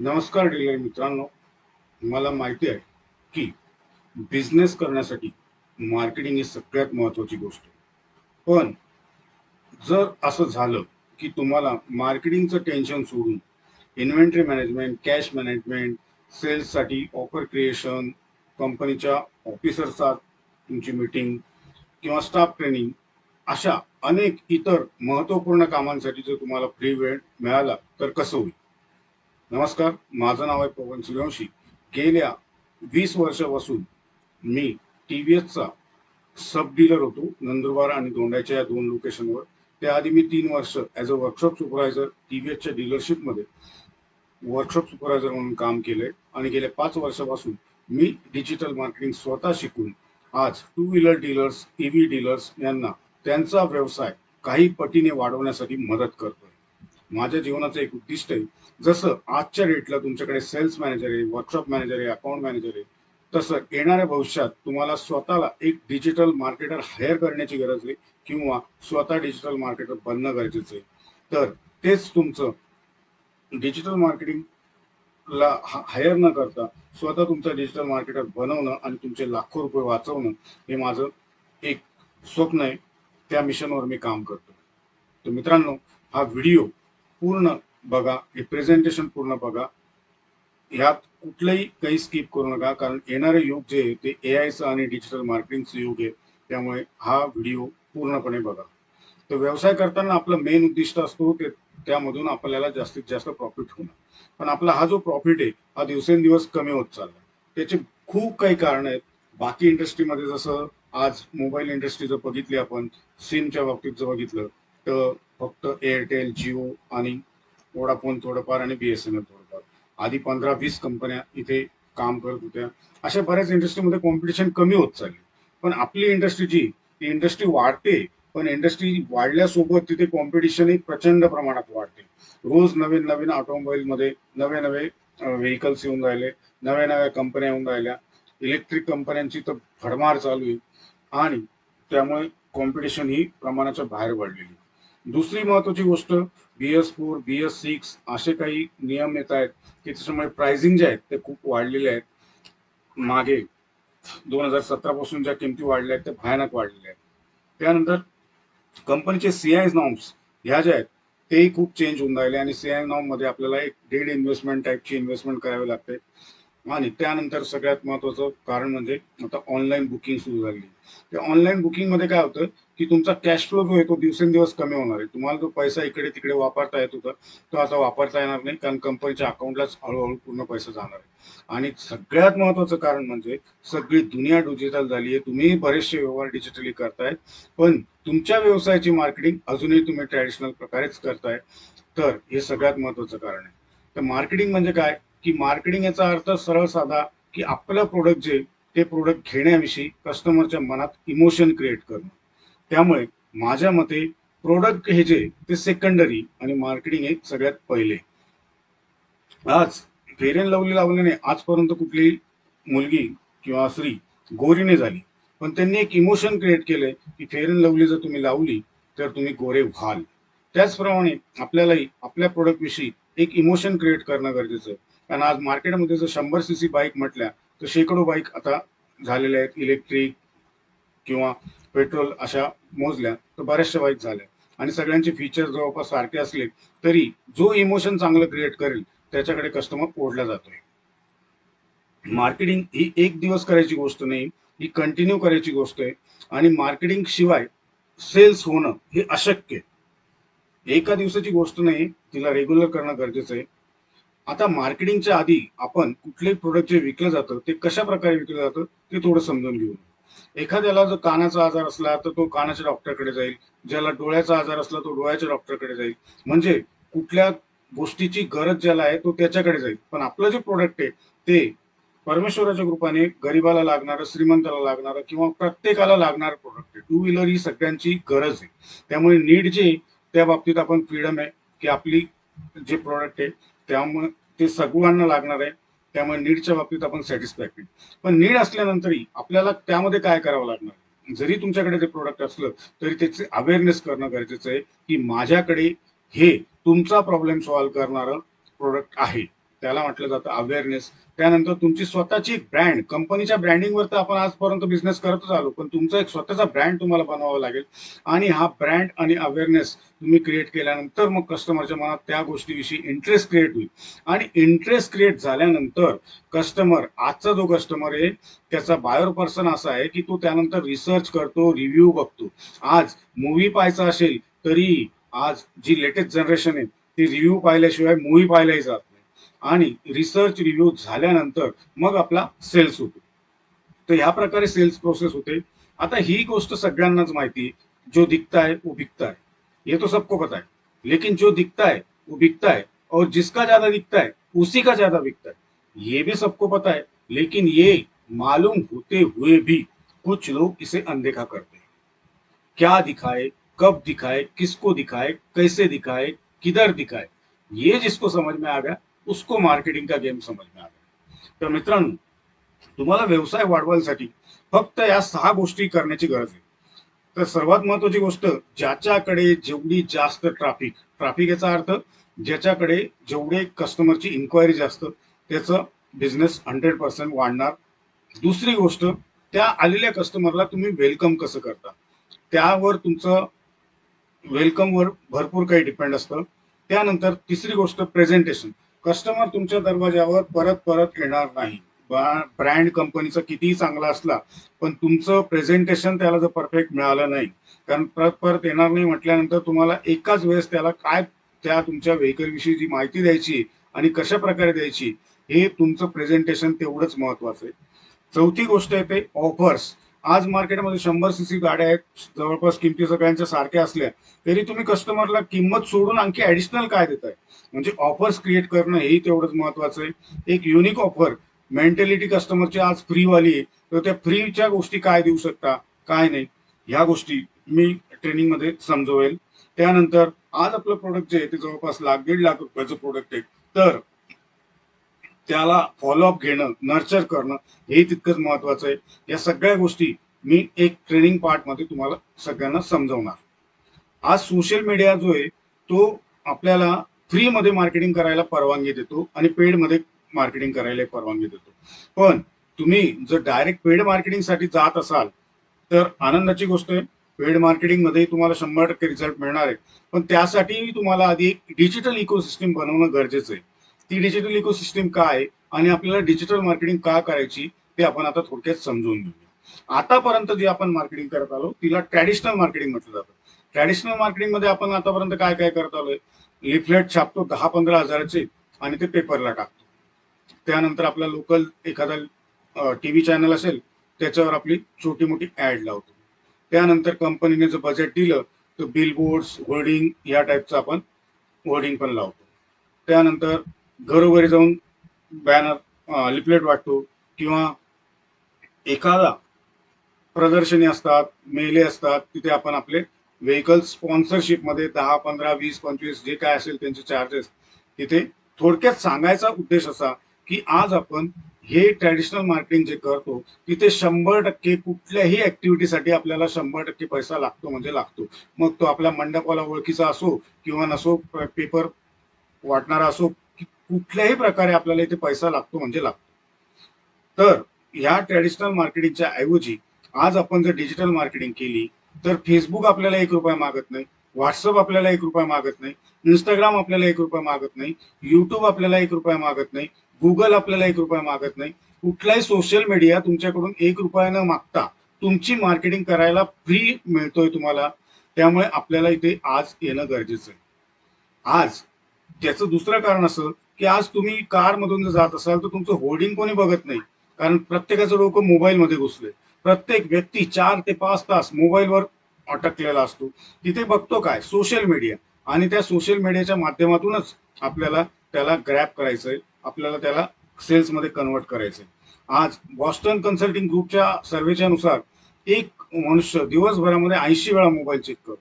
नमस्कार डीलर मित्रांनो. मला माहिती आहे की बिझनेस करण्यासाठी मार्केटिंग ही सगळ्यात महत्त्वाची गोष्ट आहे. पण जर असं झालं की तुम्हाला मार्केटिंगचं टेन्शन सोडून इन्व्हेंटरी मॅनेजमेंट कॅश मॅनेजमेंट सेल्ससाठी ऑफर क्रिएशन कंपनीच्या ऑफिसरचा तुमची मीटिंग किंवा स्टाफ ट्रेनिंग अशा अनेक इतर महत्त्वपूर्ण कामांसाठी जर तुम्हाला फ्री वेळ मिळाला तर कसं होईल? नमस्कार माझं नाव आहे पवन सूर्यवंशी गेल्या वीस वर्षापासून मी टी व्ही एसचा सब डीलर होतो नंदुरबार आणि दोंड्याच्या या दोन लोकेशनवर. त्याआधी मी तीन वर्ष as a workshop supervisor T V एसच्या डीलरशिपमध्ये वर्कशॉप सुपरवायझर म्हणून काम केलंय. आणि गेल्या पाच वर्षापासून मी डिजिटल मार्केटिंग स्वतः शिकून आज two wheeler dealers E V dealers यांना त्यांचा व्यवसाय काही पटीने वाढवण्यासाठी मदत करतोय. माझ्या जीवनाचं एक उद्दिष्ट आहे. जसं आजच्या डेटला तुमच्याकडे सेल्स मॅनेजर आहे वर्कशॉप मॅनेजर आहे अकाउंट मॅनेजर आहे तसं येणाऱ्या भविष्यात तुम्हाला स्वतःला एक डिजिटल मार्केटर हायर करण्याची गरज आहे किंवा स्वतः डिजिटल मार्केटर बनणं गरजेचं आहे. तर तेच तुमचं डिजिटल मार्केटिंग ला हायर न करता स्वतः तुमचं डिजिटल मार्केटर बनवणं आणि तुमचे लाखो रुपये वाचवणं हे माझं एक स्वप्न आहे. त्या मिशनवर मी काम करतो तर मित्रांनो हा व्हिडिओ पूर्ण बघा हे प्रेझेंटेशन पूर्ण बघा. ह्यात कुठलंही काही स्किप करू नका कारण येणारे युग जे आहे ते ए आयचं आणि डिजिटल मार्केटिंगचं युग आहे. त्यामुळे हा व्हिडिओ पूर्णपणे बघा. तर व्यवसाय करताना आपलं मेन उद्दिष्ट असतो ते त्यामधून आपल्याला जास्तीत जास्त प्रॉफिट होणं. पण आपला हा जो प्रॉफिट आहे हा दिवसेंदिवस कमी होत चालला त्याचे खूप काही कारण आहेत. बाकी इंडस्ट्रीमध्ये जसं आज मोबाईल इंडस्ट्री जर बघितली आपण सिमच्या बाबतीत जर बघितलं तर फक्त एअरटेल जिओ आणि वोडाफोन थोडंफार आणि बी एस एन एल थोडंफार. आधी पंधरा वीस कंपन्या इथे काम करत होत्या. अशा बऱ्याच इंडस्ट्रीमध्ये कॉम्पिटिशन कमी होत चालली पण आपली इंडस्ट्री जी ती इंडस्ट्री वाढते पण इंडस्ट्री वाढल्यासोबत तिथे कॉम्पिटिशनही प्रचंड प्रमाणात वाढते. रोज नवीन नवीन ऑटोमोबाईलमध्ये नवे नवे व्हेकल्स येऊन राहिले नव्या नव्या कंपन्या येऊन राहिल्या. इलेक्ट्रिक कंपन्यांची तर भडमार चालू आहे. आणि त्यामुळे कॉम्पिटिशन ही प्रमाणाच्या बाहेर वाढलेली दुसरी महत्वाची गोष्ट B S four B S six असे काही नियम येत आहेत की त्याच्यामुळे प्राइसिंग जे आहेत ते खूप वाढलेले आहेत. मागे दोन हजार सतरा पासून ज्या किमती वाढल्या आहेत त्या भयानक वाढलेल्या आहेत. त्यानंतर कंपनीचे सी आय नॉर्म्स ह्या ज्या आहेत तेही खूप चेंज होऊन राहिले आणि सी आय नॉर्ममध्ये आपल्याला एक डेड इन्व्हेस्टमेंट टाईपची इन्व्हेस्टमेंट करावी लागते. आणि त्यानंतर सगळ्यात महत्वाचं कारण म्हणजे आता ऑनलाईन बुकिंग सुरू झाली त्या ऑनलाईन बुकिंगमध्ये काय होतं की तुमचा कॅश फ्लो जो आहे तो दिवसेंदिवस कमी होणार आहे. तुम्हाला जो पैसा इकडे तिकडे वापरता येत होता तो आता वापरता येणार नाही कारण कंपनीच्या अकाउंटलाच हळूहळू पूर्ण पैसा जाणार आहे. आणि सगळ्यात महत्वाचं कारण म्हणजे सगळी दुनिया डिजिटल झाली आहे. तुम्ही बरेचसे व्यवहार डिजिटली करतायत पण तुमच्या व्यवसायाची मार्केटिंग अजूनही तुम्ही ट्रॅडिशनल प्रकारेच करताय. तर हे सगळ्यात महत्वाचं कारण आहे. तर मार्केटिंग म्हणजे काय? की मार्केटिंग याचा अर्थ सरळ साधा की आपलं प्रोडक्ट जे ते प्रोडक्ट घेण्याविषयी कस्टमरच्या मनात इमोशन क्रिएट करणं. त्यामुळे माझ्या मते प्रोडक्ट हे जे ते सेकंडरी आणि मार्केटिंग हे सगळ्यात पहिले. आज फेर अँड लवली लावल्याने आजपर्यंत कुठली मुलगी किंवा स्त्री गोरीने झाली. पण त्यांनी एक इमोशन क्रिएट केलंय की फेर अँड लवली जर तुम्ही लावली तर तुम्ही गोरे व्हाल. त्याचप्रमाणे आपल्यालाही आपल्या प्रोडक्ट विषयी एक इमोशन क्रिएट करणं गरजेचं आहे. कारण आज मार्केटमध्ये जर शंभर सी सी बाईक म्हटल्या तर शेकडो बाईक आता झालेल्या आहेत इलेक्ट्रिक किंवा पेट्रोल अशा मोजल्या तर बऱ्याचशा बाईक झाल्या. आणि सगळ्यांचे फीचर जवळपास सारखे असले तरी जो इमोशन चांगलं क्रिएट करेल त्याच्याकडे कस्टमर ओढला जातोय. मार्केटिंग ही एक दिवस करायची गोष्ट नाही ही कंटिन्यू करायची गोष्ट आहे. आणि मार्केटिंग शिवाय सेल्स होणं हे अशक्य आहे. एका दिवसाची गोष्ट नाही तिला रेग्युलर करणं गरजेचं आहे. आता मार्केटिंगच्या आधी आपण कुठले प्रोडक्ट जे विकलं जातं ते कशा प्रकारे विकलं जातं ते थोडं समजून घेऊ. एखाद्याला जर कानाचा आजार असला तर तो कानाच्या डॉक्टरकडे जाईल. ज्याला डोळ्याचा आजार असला तो डोळ्याच्या डॉक्टरकडे जाईल. म्हणजे कुठल्या गोष्टीची गरज ज्याला आहे तो त्याच्याकडे जाईल. पण आपलं जे प्रोडक्ट आहे ते परमेश्वराच्या कृपाने गरिबाला लागणारं श्रीमंताला लागणारं किंवा प्रत्येकाला लागणारं प्रोडक्ट आहे. टू व्हीलर ही सगळ्यांची गरज आहे. त्यामुळे नीड जे त्या बाबतीत आपण फ्रीडम आहे की आपली जे प्रोडक्ट आहे त्यामुळे ते सगळ्यांना लागणार आहे. त्यामुळे नीडच्या बाबतीत आपण सॅटिस्फॅक्टेड पण नीड असल्यानंतरही आपल्याला त्यामध्ये काय करावं लागणार? जरी तुमच्याकडे ते प्रोडक्ट असलं तरी त्याचे अवेअरनेस करणं गरजेचं आहे की माझ्याकडे हे तुमचा प्रॉब्लेम सॉल्व्ह करणारं प्रोडक्ट आहे. त्याला म्हटलं जातं अवेअरनेस त्यानंतर तुमची स्वतःची एक ब्रँड कंपनीच्या ब्रँडिंगवर तर आपण आजपर्यंत बिझनेस करतच आलो पण तुमचा एक स्वतःचा ब्रँड तुम्हाला बनवावा लागेल. आणि हा ब्रँड आणि अवेअरनेस तुम्ही क्रिएट केल्यानंतर मग कस्टमरच्या मनात त्या गोष्टीविषयी इंटरेस्ट क्रिएट होईल. आणि इंटरेस्ट क्रिएट झाल्यानंतर कस्टमर आजचा जो कस्टमर आहे त्याचा बायोर पर्सन असा आहे की तो त्यानंतर रिसर्च करतो रिव्ह्यू बघतो. आज मूवी पाहायचा असेल तरी आज जी लेटेस्ट जनरेशन आहे ती रिव्ह्यू पाहिल्याशिवाय मूवी पाहायलाही जात आणि रिसर्च रिव्ह्यू झाल्यानंतर मग आपला सेल्स होतो. तर ह्या प्रकारे सेल्स प्रोसेस होते. आता ही गोष्ट सगळ्यांनाच माहिती जो दिखता है वो बिकता है ये तो सबको पता है. लेकिन जो दिखता है वो बिकता है और जिसका ज़्यादा दिखता है उसी का ज़्यादा बिकता है ये भी सबको पता है. लेकिन ये मालूम होते हुए भी कुछ लोग इसे अनदेखा करते हैं. क्या दिखाए, कब दिखाए, किसको दिखाए, कैसे दिखाए, किधर दिखाए, ये जिसको समझ में आ गया उसको मार्केटिंग का गेम समझ में आला तर मित्रांनो तुम्हाला व्यवसाय वाढवायसाठी फक्त या सहा गोष्टी करण्याची गरज आहे. तर सर्वात महत्वाची गोष्ट ज्याच्याकडे जेवढी जास्त ट्रॅफिक ट्रॅफिक याचा अर्थ ज्याच्याकडे जेवढे कस्टमरची इन्क्वायरी जास्त त्याचं बिझनेस हंड्रेड पर्सेंट वाढणार. दुसरी गोष्ट त्या आलेल्या कस्टमरला तुम्ही वेलकम कसं करता? त्यावर तुमचं वेलकमवर भरपूर काही डिपेंड असतं. त्यानंतर तिसरी गोष्ट प्रेझेंटेशन कस्टमर तुमच्या दरवाजावर परत परत येणार नाही. ब्रँड कंपनीचा कितीही चांगला असला पण तुमचं प्रेझेंटेशन त्याला जर परफेक्ट मिळालं नाही कारण परत परत येणार नाही म्हटल्यानंतर तुम्हाला एकाच वेळेस त्याला काय त्या तुमच्या व्हेकलविषयी जी माहिती द्यायची आणि कशा प्रकारे द्यायची हे तुमचं प्रेझेंटेशन तेवढंच महत्वाचं आहे. चौथी गोष्ट आहे ते ऑफर्स आज मार्केटमध्ये शंभर सीसी गाड्या आहेत जवळपास किमती सगळ्यांच्या सारख्या असल्या तरी तुम्ही कस्टमरला किंमत सोडून आणखी ऍडिशनल काय देताय? म्हणजे ऑफर्स क्रिएट करणं हेही तेवढंच महत्वाचं आहे. एक युनिक ऑफर मेंटॅलिटी कस्टमरची आज फ्री वाली आहे तर त्या फ्रीच्या गोष्टी काय देऊ शकता काय नाही ह्या गोष्टी मी ट्रेनिंगमध्ये समजवेल. त्यानंतर आज आपलं प्रोडक्ट जे आहे ते जवळपास लाख दीड लाख रुपयाचं प्रोडक्ट आहे. तर त्याला फॉलोअप घेणं नर्चर करणं हे तितकंच महत्वाचं आहे. या सगळ्या गोष्टी मी एक ट्रेनिंग पार्टमध्ये तुम्हाला सगळ्यांना समजवणार. आज सोशल मीडिया जो आहे तो आपल्याला फ्री मध्ये मार्केटिंग करायला परवानगी देतो आणि पेडमध्ये मार्केटिंग करायला परवानगी देतो. पण तुम्ही जर डायरेक्ट पेड मार्केटिंगसाठी जात असाल तर आनंदाची गोष्ट आहे पेड मार्केटिंगमध्ये तुम्हाला शंभर टक्के रिझल्ट मिळणार आहे. पण त्यासाठी तुम्हाला आधी एक डिजिटल इकोसिस्टम बनवणं गरजेचं आहे. ती डिजिटल इकोसिस्टीम काय आहे आणि आपल्याला डिजिटल मार्केटिंग का करायची ते आपण आता थोडक्यात समजून घेऊया. आतापर्यंत जी आपण मार्केटिंग करत आलो तिला ट्रॅडिशनल मार्केटिंग म्हटलं जातं. ट्रॅडिशनल मार्केटिंगमध्ये आपण आतापर्यंत काय काय करत आलोय? लिफलेट छापतो दहा पंधरा हजाराचे आणि ते पेपरला टाकतो. त्यानंतर आपला लोकल एखादा टीव्ही चॅनल असेल त्याच्यावर आपली छोटी मोठी ऍड लावतो. त्यानंतर कंपनीने जर बजेट दिलं तर बिल बोर्ड होर्डिंग या टाईपचं आपण होर्डिंग पण लावतो. त्यानंतर घरोघरी जाऊन बॅनर लिपलेट वाटतो किंवा एखादा प्रदर्शनी असतात मेले असतात तिथे आपण आपले व्हेकल स्पॉन्सरशिपमध्ये दहा पंधरा वीस पंचवीस जे काय असेल त्यांचे चार्जेस तिथे थोडक्यात सांगायचा उद्देश असा की आज आपण हे ट्रॅडिशनल मार्केटिंग जे करतो तिथे शंभर टक्के कुठल्याही ऍक्टिव्हिटीसाठी आपल्याला शंभर टक्के पैसा लागतो म्हणजे लागतो. मग तो आपल्या मंडपाला ओळखीचा असो किंवा नसो पेपर वाटणारा असो कुठल्याही प्रकारे आपल्याला इथे पैसा लागतो म्हणजे लागतो. तर ह्या ट्रॅडिशनल मार्केटिंगच्या ऐवजी आज आपण जर डिजिटल मार्केटिंग केली तर फेसबुक आपल्याला एक रुपया मागत नाही व्हॉट्सअप आपल्याला एक रुपया मागत नाही इंस्टाग्राम आपल्याला एक रुपया मागत नाही युट्यूब आपल्याला एक रुपया मागत नाही गुगल आपल्याला एक रुपया मागत नाही. कुठलाही सोशल मीडिया तुमच्याकडून एक रुपया न मागता तुमची मार्केटिंग करायला फ्री मिळतोय तुम्हाला. त्यामुळे आपल्याला इथे आज येणं गरजेचं आहे. आज त्याचं दुसरं कारण असं की आज तुम्ही कार मधून जर जात असाल तर तुमचं होर्डिंग कोणी बघत नाही. कारण प्रत्येकाचं डोकं मोबाईलमध्ये घुसले प्रत्येक व्यक्ती चार ते पाच तास मोबाईलवर अटकलेला असतो. तिथे बघतो काय? सोशल मीडिया आणि त्या सोशल मीडियाच्या माध्यमातूनच आपल्याला त्याला ग्रॅप करायचंय. आपल्याला त्याला सेल्समध्ये कन्वर्ट करायचंय. आज बॉस्टन कन्सल्टिंग ग्रुपच्या सर्वेच्या नुसार एक मनुष्य दिवसभरामध्ये ऐंशी वेळा मोबाईल चेक करतो.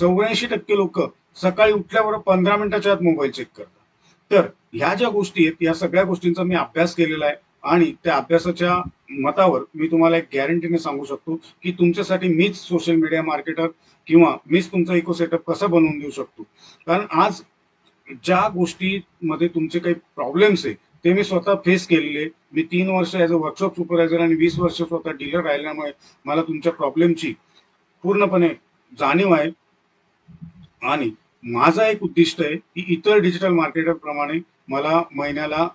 चौऱ्याऐंशी टक्के लोक सकाळी उठल्याबरोबर पंधरा मिनिटाच्या आत मोबाईल चेक करतात. तर ह्या ज्या गोष्टी आहेत या सगळ्या गोष्टींचा मी अभ्यास केलेला आहे आणि त्या अभ्यासाच्या मतावर मी तुम्हाला एक गॅरंटीने सांगू शकतो की तुमच्यासाठी मीच सोशल मीडिया मार्केटर किंवा मीच तुमचा इको सेटअप कसं बनवून देऊ शकतो. कारण आज ज्या गोष्टीमध्ये तुमचे काही प्रॉब्लेम्स आहे ते मी स्वतः फेस केलेले मी तीन वर्ष ॲज अ वर्कशॉप सुपरवायझर आणि वीस वर्ष स्वतः डीलर राहिल्यामुळे मला तुमच्या प्रॉब्लेमची पूर्णपणे जाणीव आहे. आणि माझा एक उद्दिष्ट आहे की इतर डिजिटल मार्केटर प्रमाणे मला महिन्याला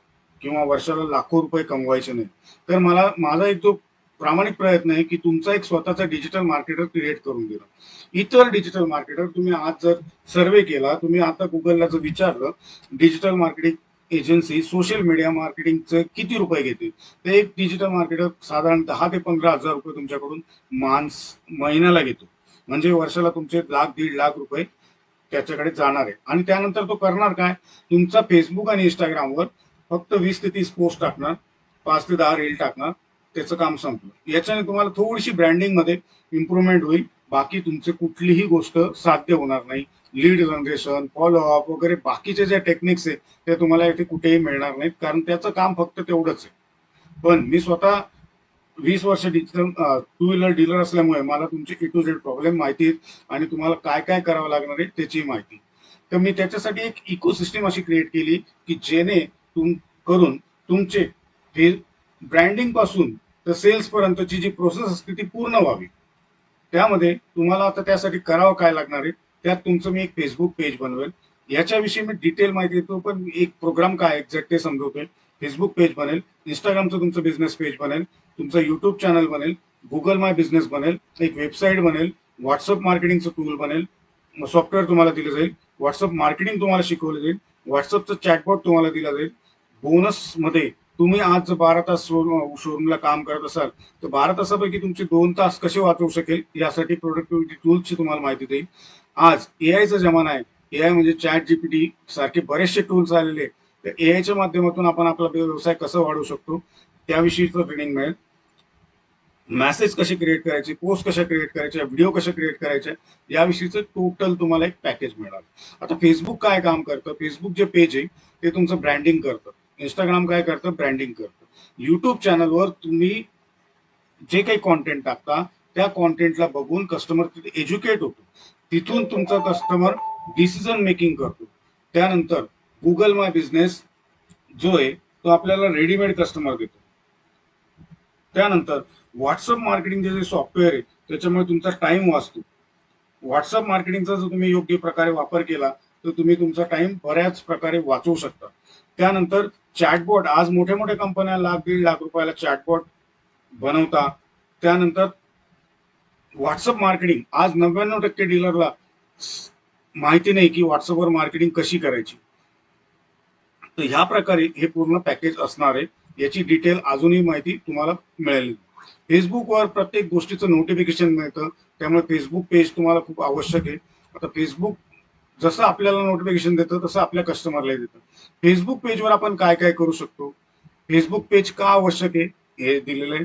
किंवा वर्षाला लाखो रुपये कमवायचे नाही तर मला माझा एक जो प्रामाणिक प्रयत्न आहे की तुमचा एक स्वतःचा डिजिटल मार्केटर क्रिएट करून देणं इतर डिजिटल मार्केटर तुम्ही आज जर सर्वे केला तुम्ही आता गुगलला जर विचारलं digital marketing agency social media मार्केटिंगचे किती रुपये घेते ते एक डिजिटल मार्केटर साधारण दहा ते पंधरा हजार रुपये तुमच्याकडून मान्स महिन्याला घेतो. म्हणजे वर्षाला तुमचे लाख दीड लाख रुपये त्याच्याकडे जाणार आहे. आणि त्यानंतर तो करणार काय? तुमचा फेसबुक आणि इंस्टाग्रामवर फक्त वीस ते तीस पोस्ट टाकणार. पाच ते दहा रील टाकणार. त्याचं काम संपलं. याच्याने तुम्हाला थोडीशी ब्रँडिंगमध्ये इम्प्रुव्हमेंट होईल. बाकी तुमचे कुठलीही गोष्ट साध्य होणार नाही. लीड जनरेशन फॉलोअप वगैरे बाकीचे जे टेक्निक्स आहेत ते तुम्हाला इथे कुठेही मिळणार नाहीत. कारण त्याचं काम फक्त तेवढंच आहे. पण मी स्वतः वीस वर्ष डिजिटल टू व्हीलर डीलर असल्यामुळे मला तुमचे ए टू झेड प्रॉब्लेम माहिती आहेत आणि तुम्हाला काय काय करावं लागणार आहे त्याची माहिती. तर मी त्याच्यासाठी एक इकोसिस्टम अशी क्रिएट केली की जेणे तुम करून तुमचे हे ब्रँडिंगपासून तर सेल्स पर्यंतची जी प्रोसेस असते ती पूर्ण व्हावी. त्यामध्ये तुम्हाला आता त्यासाठी करावं काय लागणार आहे त्यात तुमचं मी एक फेसबुक पेज बनवेल. याच्याविषयी मी डिटेल माहिती देतो पण एक प्रोग्राम काय एक्झॅक्ट ते समजवतोय. फेसबुक पेज बनेल इंस्टाग्रामचं तुमचं बिझनेस पेज बनेल. तुमचं युट्यूब चॅनल बनेल गुगल माय बिझनेस बनेल एक वेबसाईट बनेल व्हॉट्सअप मार्केटिंगचं टूल बनेल सॉफ्टवेअर तुम्हाला दिलं जाईल व्हॉट्सअप मार्केटिंग तुम्हाला शिकवलं जाईल व्हॉट्सअपचं चॅटबॉट तुम्हाला दिला जाईल. बोनसमध्ये तुम्ही आज जर बारा तास शोरूमला काम करत असाल तर बारा तासापैकी तुमचे दोन तास कसे वाचवू शकेल यासाठी प्रोडक्टिव्हिटी टूल्सची तुम्हाला माहिती देईल. आज एआयचा जमाना आहे. एआय म्हणजे चॅट जीपीटी सारखे बरेचसे टूल्स आलेले आहेत. तर एआयच्या माध्यमातून आपण आपला व्यवसाय कसा वाढवू शकतो त्याविषयीचं ट्रेनिंग मिळेल. मॅसेज कसे क्रिएट करायचे पोस्ट कशा क्रिएट करायच्या व्हिडिओ कशा क्रिएट करायच्या याविषयीचं टोटल तुम्हाला एक पॅकेज मिळणार आता फेसबुक काय काम करतं? फेसबुक जे पेज आहे ते तुमचं ब्रँडिंग करतं. इंस्टाग्राम काय करतं? ब्रँडिंग करतं. युट्यूब चॅनलवर तुम्ही जे काही कॉन्टेंट टाकता त्या कॉन्टेंटला बघून कस्टमर तिथे एज्युकेट होतो. तिथून तुमचा कस्टमर डिसिजन मेकिंग करतो. त्यानंतर गुगल माय बिझनेस जो आहे तो आपल्याला रेडीमेड कस्टमर देतो. त्यानंतर व्हॉट्सअप मार्केटिंग जे सॉफ्टवेअर आहे त्याच्यामुळे तुमचा टाइम वाचतो. व्हॉट्सअप मार्केटिंगचा जर तुम्ही योग्य प्रकारे वापर केला तर तुम्ही तुमचा टाइम बऱ्याच प्रकारे वाचवू शकता. त्यानंतर चॅटबॉट आज मोठ्या मोठ्या कंपन्या लाख दीड लाख रुपयाला चॅटबॉट बनवता. त्यानंतर व्हॉट्सअप मार्केटिंग आज नव्याण्णव टक्के डीलरला माहिती नाही की व्हॉट्सअपवर मार्केटिंग कशी करायची. तर ह्या प्रकारे हे पूर्ण पॅकेज असणार आहे. याची डिटेल अजूनही माहिती तुम्हाला मिळेल. फेसबुकवर प्रत्येक गोष्टीचं नोटिफिकेशन मिळतं. त्यामुळे फेसबुक पेज तुम्हाला खूप आवश्यक आहे. आता फेसबुक जसं आपल्याला नोटिफिकेशन देतं तसं आपल्या कस्टमरला देतं. फेसबुक पेजवर आपण काय काय करू शकतो? फेसबुक पेज का आवश्यक आहे? हे दिलेलं आहे.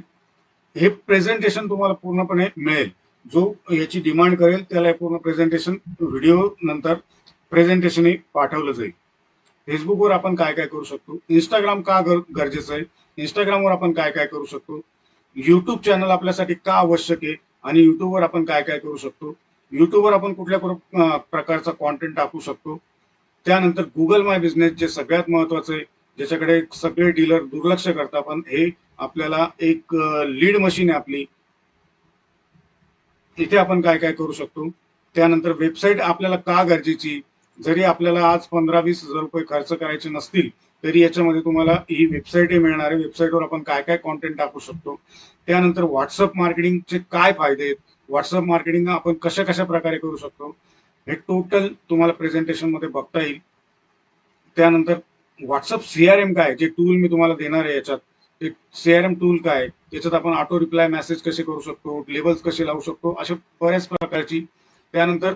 हे प्रेझेंटेशन तुम्हाला पूर्णपणे मिळेल. जो याची डिमांड करेल त्याला पूर्ण प्रेझेंटेशन व्हिडिओ नंतर प्रेझेंटेशन पाठवलं जाईल. फेसबुकवर आपण काय काय करू शकतो? इंस्टाग्राम का गरजेचं आहे? इंस्टाग्रामवर आपण काय काय करू शकतो? युट्यूब चॅनल आपल्यासाठी का आवश्यक आहे आणि युट्यूबवर आपण काय काय करू शकतो? युट्यूबवर आपण कुठल्या प्रकारचा कॉन्टेंट टाकू शकतो? त्यानंतर गुगल माय बिझनेस जे सगळ्यात महत्वाचं आहे ज्याच्याकडे सगळे डीलर दुर्लक्ष करतात पण हे आपल्याला एक लीड मशीन आहे आपली. इथे आपण काय काय करू शकतो? त्यानंतर वेबसाईट आपल्याला का गरजेची? जरी आपल्याला आज पंधरा वीस हजार रुपये खर्च करायचे नसतील तरी याच्यामध्ये तुम्हाला ही वेबसाईटही मिळणार आहे. वेबसाईटवर आपण काय काय कॉन्टेंट टाकू शकतो. त्यानंतर व्हॉट्सअप मार्केटिंगचे काय फायदे आहेत? व्हॉट्सअप मार्केटिंग आपण कशा कशा प्रकारे करू शकतो? हे टोटल तुम्हाला प्रेझेंटेशनमध्ये बघता येईल. त्यानंतर व्हॉट्सअप सीआरएम काय जे टूल मी तुम्हाला देणार आहे याच्यात. ते सीआरएम टूल काय त्याच्यात आपण ऑटो रिप्लाय मेसेज कसे करू शकतो? लेबल्स कसे लावू शकतो? अशा बऱ्याच प्रकारची. त्यानंतर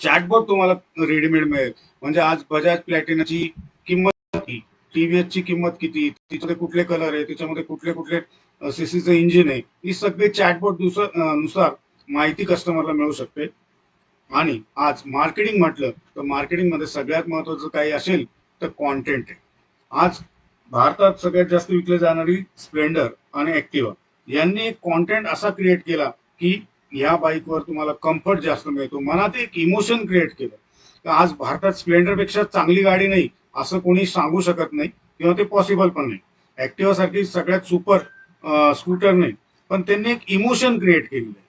चॅटबॉट तुम्हाला रेडीमेड मिळेल. म्हणजे आज बजाज प्लॅटिनाची किंमत टीव्हीएस ची किंमत किती? तिच्यामध्ये कुठले कलर आहे? त्याच्यामध्ये कुठले कुठले सीसीचं इंजिन आहे? ही सगळी चॅटबॉटनुसार माहिती कस्टमरला मिळू शकते. आणि आज मार्केटिंग म्हटलं तर मार्केटिंगमध्ये सगळ्यात महत्वाचं काही असेल तर कॉन्टेंट आहे. आज भारतात सगळ्यात जास्त विकली जाणारी स्प्लेंडर आणि ऍक्टिवा यांनी एक कॉन्टेंट असा क्रिएट केला की ह्या बाईकवर तुम्हाला कम्फर्ट जास्त मिळतो. मनात एक इमोशन क्रिएट केलं. तर आज भारतात स्प्लेंडरपेक्षा चांगली गाडी नाही असं कोणी सांगू शकत नाही किंवा ते पॉसिबल पण नाही. ऍक्टिव्हा सारखी सगळ्यात सुपर स्कूटर नाही. पण त्यांनी एक इमोशन क्रिएट केलेलं आहे.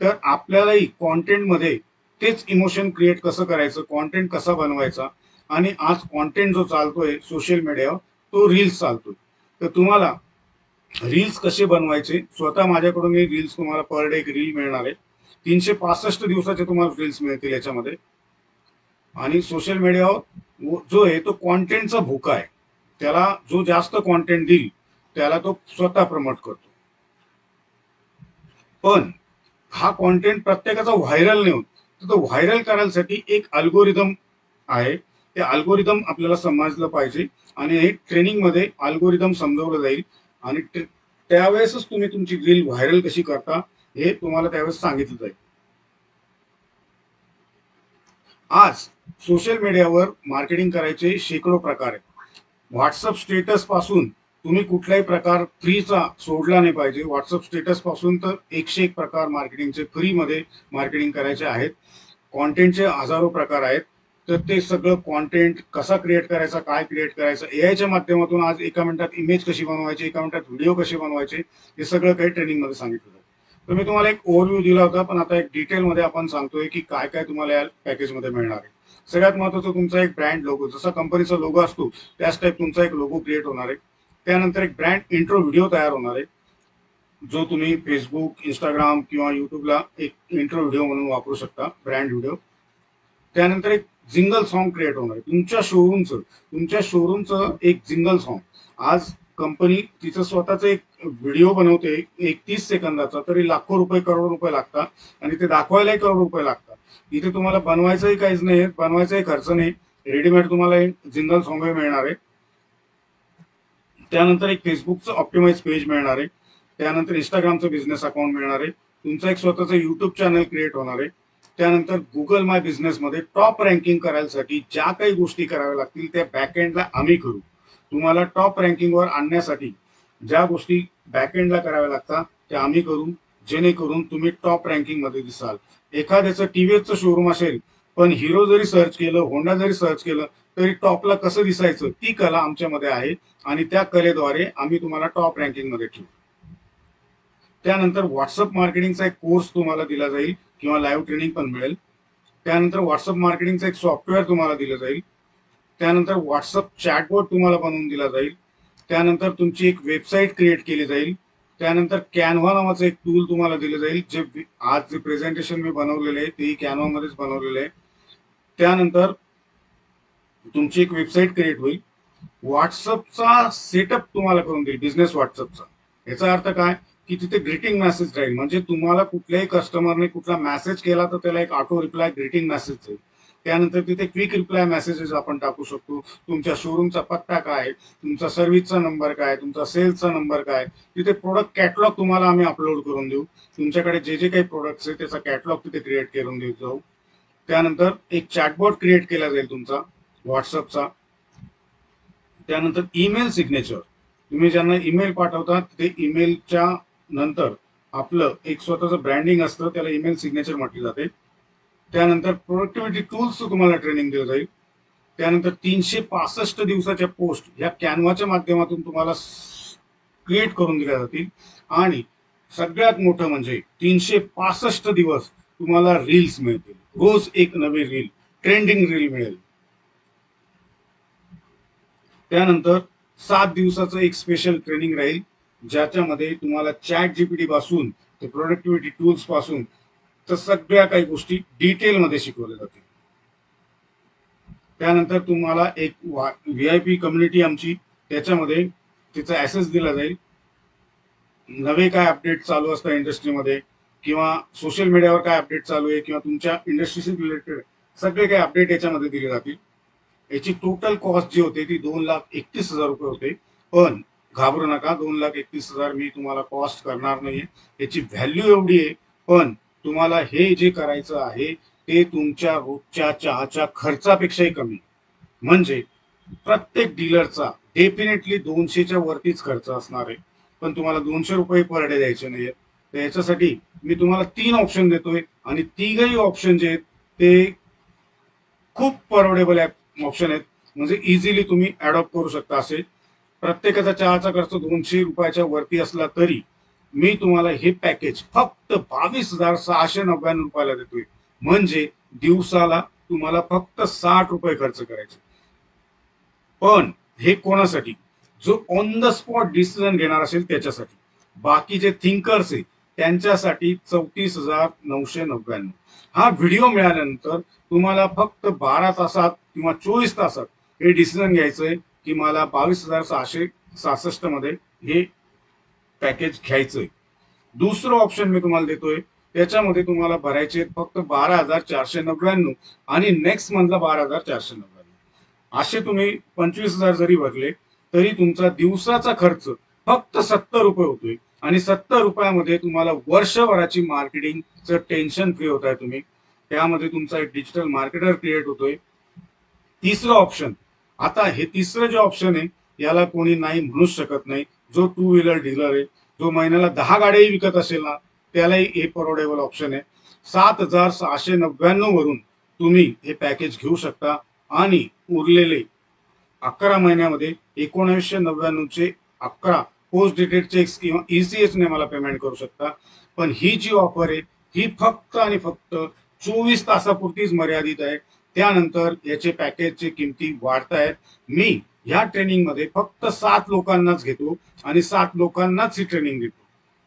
तर आपल्यालाही कॉन्टेंटमध्ये तेच इमोशन क्रिएट कसं करायचं कॉन्टेंट कसा बनवायचा आणि आज कॉन्टेंट जो चालतोय सोशल मीडियावर तो रील्स चालतोय. तर तुम्हाला रील्स कसे बनवायचे स्वतः माझ्याकडून रील्स तुम्हाला पर डे एक रील मिळणार आहे. तीनशे पासष्ट दिवसाचे तुम्हाला रील्स मिळतील याच्यामध्ये. आणि सोशल मीडियावर जो आहे तो कॉन्टेंटचा भुका आहे. त्याला जो जास्त कॉन्टेंट देईल त्याला तो स्वतः प्रमोट करतो. पण हा कॉन्टेंट प्रत्येकाचा व्हायरल नाही होत. तर तो व्हायरल करायसाठी एक अल्गोरिदम आहे. ते अल्गोरिदम आपल्याला समजलं पाहिजे आणि हे ट्रेनिंगमध्ये अल्गोरिदम समजवलं जाईल. आणि त्यावेळेसच तुम्ही तुमची रील व्हायरल कशी करता हे तुम्हाला त्यावेळेस सांगितलं जाईल. आज सोशल मीडियावर मार्केटिंग करायचे शेकडो प्रकार आहेत. व्हॉट्सअप स्टेटसपासून तुम्ही कुठलाही प्रकार फ्रीचा सोडला नाही पाहिजे. व्हॉट्सअप स्टेटसपासून तर एकशे एक प्रकार मार्केटिंगचे फ्रीमध्ये मार्केटिंग करायचे आहेत. कॉन्टेंटचे हजारो प्रकार आहेत. तर ते सगळं कॉन्टेंट कसा क्रिएट करायचा काय क्रिएट करायचं एआयच्या माध्यमातून आज एका मिनिटात इमेज कशी बनवायची एका मिनिटात व्हिडिओ कसे बनवायचे हे सगळं काही ट्रेनिंगमध्ये सांगितलं तर मी तुम्हाला एक ओव्हरव्ह्यू दिला होता पण आता एक डिटेलमध्ये आपण सांगतोय की काय काय तुम्हाला या पॅकेजमध्ये मिळणार आहे. सगळ्यात महत्वाचं तुमचा एक ब्रँड लोगो जसा कंपनीचा लोगो असतो त्याच टाईप तुमचा एक लोगो क्रिएट होणार आहे. त्यानंतर एक ब्रँड इंट्रो व्हिडिओ तयार होणार आहे जो तुम्ही फेसबुक इंस्टाग्राम किंवा युट्यूबला एक इंट्रो व्हिडिओ म्हणून वापरू शकता ब्रँड व्हिडिओ त्यानंतर एक जिंगल सॉन्ग क्रिएट होणार आहे. तुमच्या शोरूमचं तुमच्या शोरूमचं एक जिंगल सॉन्ग आज कंपनी तिचं स्वतःच एक व्हिडिओ बनवते एक तीस सेकंदाचा तरी लाखो रुपये करोड रुपये लागतात आणि ते दाखवायलाही करोड रुपये लागतात. इथे तुम्हाला बनवायचंही काहीच नाही बनवायचाही खर्च नाही. रेडीमेड तुम्हाला एक जिंगल सॉन्ग मिळणार आहे. त्यानंतर एक फेसबुकचं ऑप्टिमाइज पेज मिळणार आहे. त्यानंतर इंस्टाग्रामचं बिझनेस अकाउंट मिळणार आहे. तुमचं एक स्वतःचं युट्यूब चॅनल क्रिएट होणार आहे. त्यानंतर गुगल माय बिझनेसमध्ये टॉप रँकिंग करायसाठी ज्या काही गोष्टी कराव्या लागतील त्या बॅकएंडला आम्ही करू. तुम्हाला टॉप रँकिंगवर आणण्यासाठी ज्या गोष्टी बॅकएंडला कराव्या लागतात त्या आम्ही करू जेणेकरून तुम्ही टॉप रँकिंगमध्ये दिसाल. एखाद्याचं टीव्हीएसचं शोरूम असेल पण हिरो जरी सर्च केलं होंडा जरी सर्च केलं तरी टॉपला कसं दिसायचं ती कला आमच्यामध्ये आहे आणि त्या कलेद्वारे आम्ही तुम्हाला टॉप रँकिंगमध्ये ठेवू. त्यानंतर व्हॉट्सअप मार्केटिंगचा एक कोर्स तुम्हाला दिला जाईल किंवा लाईव्ह ट्रेनिंग पण मिळेल. त्यानंतर व्हॉट्सअप मार्केटिंगचं एक सॉफ्टवेअर तुम्हाला दिलं जाईल त्यानंतर व्हॉट्सअप चॅटबोर्ड तुम्हाला बनवून दिला जाईल. त्यानंतर तुमची एक वेबसाईट क्रिएट केली जाईल. त्यानंतर कॅनव्हा नावाचं एक टूल तुम्हाला दिलं जाईल जे आज जे प्रेझेंटेशन मी बनवलेले आहे तेही कॅनव्हामध्येच बनवलेले आहे. त्यानंतर तुमची एक वेबसाईट क्रिएट होईल. व्हॉट्सअपचा सेटअप तुम्हाला करून देईल बिझनेस व्हॉट्सअपचा याचा अर्थ काय? की तिथे ग्रीटिंग मेसेज राहील. म्हणजे तुम्हाला कुठल्याही कस्टमरने कुठला मेसेज केला तर त्याला एक ऑटो रिप्लाय ग्रीटिंग मेसेज जाईल त्यानंतर तिथे क्विक रिप्लाय मेसेजेस आपण टाकू शकतो. तुमच्या शोरूमचा पत्ता काय? तुमचा सर्व्हिसचा नंबर काय? तुमचा सेल्सचा नंबर काय? तिथे प्रोडक्ट कॅटलॉग तुम्हाला आम्ही अपलोड करून देऊ. तुमच्याकडे जे जे काही प्रोडक्ट्स आहे त्याचा कॅटलॉग तिथे क्रिएट करून देऊ जाऊ. त्यानंतर एक चॅटबॉट क्रिएट केला जाईल तुमचा व्हॉट्सअपचा त्यानंतर ईमेल सिग्नेचर तुम्ही ज्यांना ईमेल पाठवता ते ईमेलच्या नंतर आपलं एक स्वतःचं ब्रँडिंग असतं त्याला ईमेल सिग्नेचर म्हटलं जाते. त्यानंतर प्रोडक्टिव्हिटी टूल्स तुम्हाला ट्रेनिंग दिलं जाईल. त्यानंतर तीनशे पासष्ट दिवसाच्या पोस्ट ह्या कॅनव्हाच्या माध्यमातून तुम्हाला क्रिएट करून दिल्या जातील. आणि सगळ्यात मोठं म्हणजे तीनशे पासष्ट दिवस तुम्हाला रील्स मिळतील. रोज एक नवी रील ट्रेंडिंग रील मिळेल. त्यानंतर सात दिवसाचं एक स्पेशल ट्रेनिंग राहील ज्याच्यामध्ये तुम्हाला चॅट जीपीटी पासून ते प्रोडक्टिव्हिटी टूल्सपासून तर सगळ्या काही गोष्टी डिटेलमध्ये शिकवल्या जातील. त्यानंतर तुम्हाला एक व्ही आय पी कम्युनिटी आमची त्याच्यामध्ये तिचा ऍसेस दिला जाईल. नवे काय अपडेट चालू असतात इंडस्ट्रीमध्ये किंवा सोशल मीडियावर काय अपडेट चालू आहे किंवा तुमच्या इंडस्ट्रीशी रिलेटेड सगळे काही अपडेट याच्यामध्ये दिले जातील. याची टोटल कॉस्ट जी होते ती दोन लाख एकतीस हजार रुपये होते. पण घाबरू नका दोन लाख एकतीस हजार मी तुम्हाला कॉस्ट करणार नाहीये. याची व्हॅल्यू एवढी आहे पण तुम्हाला हे जे करायचं आहे ते तुमच्या रोजच्या चहाच्या खर्चापेक्षाही कमी. म्हणजे प्रत्येक डीलरचा डेफिनेटली दोनशेच्या वरतीच खर्च असणार आहे. पण तुम्हाला दोनशे रुपये पर डे द्यायचे नाहीये. तर याच्यासाठी मी तुम्हाला तीन ऑप्शन देतोय आणि तिघही ऑप्शन जे आहेत ते खूप परवडेबल ऑप्शन आहेत. म्हणजे इझिली तुम्ही अडॉप्ट करू शकता असे. प्रत्येकाचा चहाचा खर्च दोनशे रुपयाच्या वरती असला तरी मी तुम्हाला हे पॅकेज फक्त बावीस हजार सहाशे नव्याण्णव रुपयाला देतोय. म्हणजे दिवसाला तुम्हाला फक्त साठ रुपये खर्च करायचे. पण हे कोणासाठी? जो ऑन द स्पॉट डिसिजन घेणार असेल त्याच्यासाठी. बाकीचे थिंकर्स आहे त्यांच्यासाठी चौतीस हजार नऊशे नव्याण्णव. हा व्हिडिओ मिळाल्यानंतर तुम्हाला फक्त बारा तासात किंवा चोवीस तासात हे डिसिजन घ्यायचंय की मला बावीस हजार सहाशे सहासष्टमध्ये हे पॅकेज घ्यायचंय. दुसरं ऑप्शन मी तुम्हाला देतोय. त्याच्यामध्ये तुम्हाला भरायचे आहेत फक्त बारा हजार चारशे नव्याण्णव आणि नेक्स्ट मंथला बारा हजार चारशे नव्याण्णव. असे तुम्ही पंचवीस हजार जरी भरले तरी तुमचा दिवसाचा खर्च फक्त सत्तर रुपये होतोय. आणि सत्तर रुपयामध्ये तुम्हाला वर्षभराची मार्केटिंगचं टेन्शन फ्री होत आहे तुम्ही. त्यामध्ये तुमचा एक डिजिटल मार्केटर क्रिएट होतोय. तिसरं ऑप्शन आता हे तिसरं जे ऑप्शन आहे याला कोणी नाही म्हणूच शकत नाही. जो टू व्हीलर डीलर आहे जो महिन्याला दहा गाड्याही विकत असेल ना त्यालाही हे परवडेबल ऑप्शन आहे. सात हजार सहाशे नव्याण्णव वरून तुम्ही हे पॅकेज घेऊ शकता. आणि उरलेले अकरा महिन्यामध्ये एकोणीसशे नव्याण्णवचे अकरा पोस्ट डेटेड चेक्स किंवा ईसीएस ने मला पेमेंट करू शकता. पण ही जी ऑफर आहे ही फक्त आणि फक्त चोवीस तासापुरतीच मर्यादित आहे. त्यानंतर याचे पॅकेजचे किमती वाढत आहेत मी ह्या ट्रेनिंगमध्ये फक्त सात लोकांनाच घेतो आणि सात लोकांनाच ही ट्रेनिंग देतो.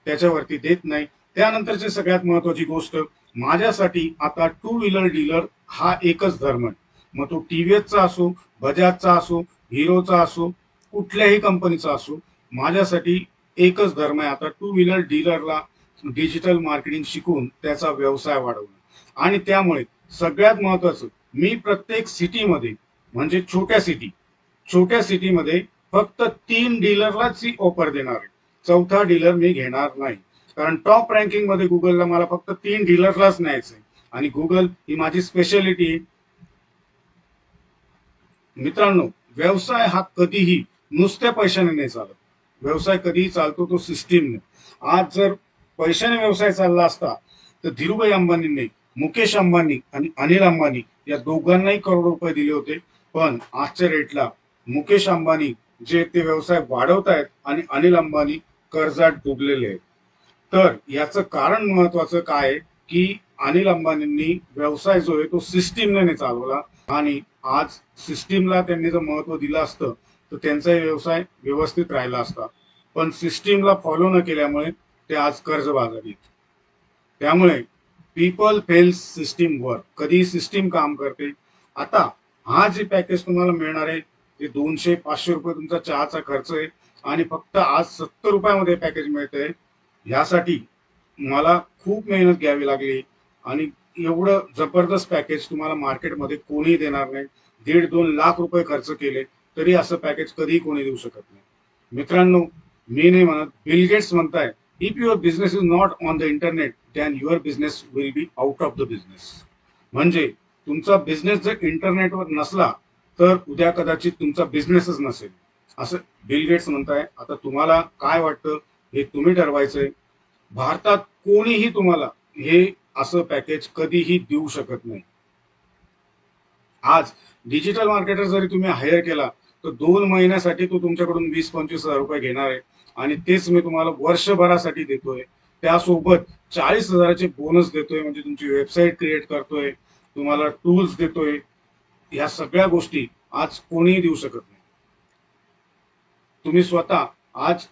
त्याच्यावरती देत नाही. त्यानंतरची सगळ्यात महत्वाची गोष्ट माझ्यासाठी आता टू व्हीलर डीलर हा एकच धर्म आहे. मग तो टीव्हीएसचा असो बजाजचा असो हिरोचा असो कुठल्याही कंपनीचा असो माझ्यासाठी एकच धर्म आहे आता टू व्हीलर डीलरला डिजिटल मार्केटिंग शिकून त्याचा व्यवसाय वाढवणं. आणि त्यामुळे सगळ्यात महत्वाचं मी प्रत्येक सिटीमध्ये म्हणजे छोट्या सिटी छोट्या सिटीमध्ये फक्त तीन डीलरलाच ही ऑफर देणार आहे. चौथा डीलर मी घेणार नाही. कारण टॉप रँकिंगमध्ये गुगलला मला फक्त तीन डीलरलाच न्यायचंय आणि गुगल ही माझी स्पेशालिटी आहे. मित्रांनो व्यवसाय हा कधीही नुसत्या पैशाने नाही चालत. व्यवसाय कधीही चालतो तो सिस्टीमने आज जर पैशाने व्यवसाय चालला असता तर धीरूभाई अंबानींनी मुकेश अंबानी आणि अनिल अंबानी या दोघांनाही करोड रुपये दिले होते. पण आजच्या रेटला मुकेश अंबानी जे ते व्यवसाय वाढवत आहेत आणि अनिल अंबानी कर्जात डुबलेले आहेत. तर याचं कारण महत्वाचं काय आहे की अनिल अंबानींनी व्यवसाय जो आहे तो सिस्टीमने चालवला आणि आज सिस्टीमला त्यांनी जर महत्त्व दिलं असतं तर त्यांचाही व्यवसाय व्यवस्थित राहिला असता. पण सिस्टीमला फॉलो न केल्यामुळे ते आज कर्ज बाजारीत त्यामुळे पीपल फेल्स सिस्टीम वर्क कधी सिस्टीम काम करते. आता हा जे पॅकेज तुम्हाला मिळणार आहे ते दोनशे पाचशे रुपये तुमचा चहाचा खर्च आहे आणि फक्त आज सत्तर रुपयामध्ये पॅकेज मिळतंय. ह्यासाठी मला खूप मेहनत घ्यावी लागली आणि एवढं जबरदस्त पॅकेज तुम्हाला मार्केटमध्ये कोणी देणार नाही. दीड दोन लाख रुपये खर्च केले तरी असं पॅकेज कधीही कोणी देऊ शकत नाही. मित्रांनो मी नाही म्हणत बिलगेट्स म्हणताय If your business is not on the internet then your business will be out of the business म्हणजे तुमचा बिझनेस जर इंटरनेटवर नसला तर उद्या कदाचित तुमचा बिझनेसच नसेल. असं बिल गेट्स म्हणताय. आता तुम्हाला काय वाटतं? हे तुम्ही ठरवायचंय. भारतात कोणीही तुम्हाला हे असं पॅकेज कधीही देऊ शकत नाही. आज डिजिटल मार्केटर जरी तुम्ही हायर केला तर दोन महिन्यासाठी तो तुमच्याकडून वीस पंचवीस हजार रुपये घेणार आहे. आणि तेच मी तुम्हाला वर्षभरासाठी देतोय. त्यासोबत चाळीस हजाराचे बोनस देतोय म्हणजे तुमची वेबसाईट क्रिएट करतोय तुम्हाला टूल्स देतोय. ह्या सगळ्या गोष्टी आज कोणीही देऊ शकत नाही. तुम्ही स्वतः आज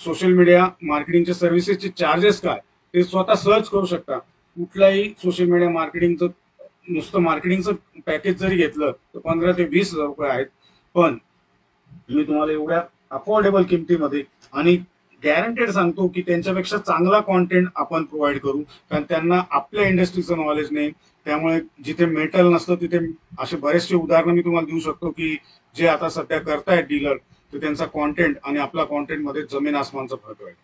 सोशल मीडिया मार्केटिंगच्या सर्व्हिसेसचे चार्जेस काय ते स्वतः सर्च करू शकता. कुठलाही सोशल मीडिया मार्केटिंगचं नुसतं मार्केटिंगचं पॅकेज जरी घेतलं तर पंधरा ते वीस हजार रुपये आहेत. पण मी तुम्हाला एवढ्या अफोर्डेबल किमतीमध्ये. आणि गॅरंटेड सांगतो की त्यांच्यापेक्षा चांगला कॉन्टेंट आपण प्रोव्हाइड करू. कारण त्यांना आपल्या इंडस्ट्रीचं नॉलेज नाही. त्यामुळे जिथे मेटल नसतं तिथे असे बरेचसे उदाहरणं मी तुम्हाला देऊ शकतो की जे आता सध्या करतायत डीलर तर त्यांचा कॉन्टेंट आणि आपला कॉन्टेंटमध्ये जमीन आसमानचा फरक आहे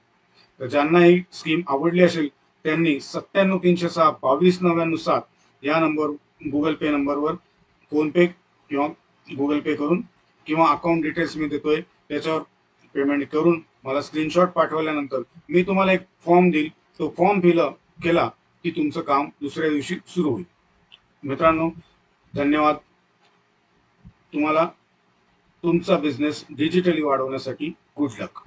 तर ज्यांना ही स्कीम आवडली असेल त्यांनी सत्त्याण्णव तीनशे सहा बावीस नव्याण्णव सात या नंबर गुगल पे नंबरवर फोन पे किंवा गुगल पे करून किंवा अकाउंट डिटेल्स मी देतोय. त्याच्यावर पेमेंट करून मला स्क्रीनशॉट पाठवल्यानंतर मी तुम्हाला एक फॉर्म देईल. तो फॉर्म फिल केला की तुमचं काम दुसऱ्या दिवशी सुरू होईल. मित्रांनो धन्यवाद. तुम्हाला तुमचा बिझनेस डिजिटली वाढवण्यासाठी गुड लक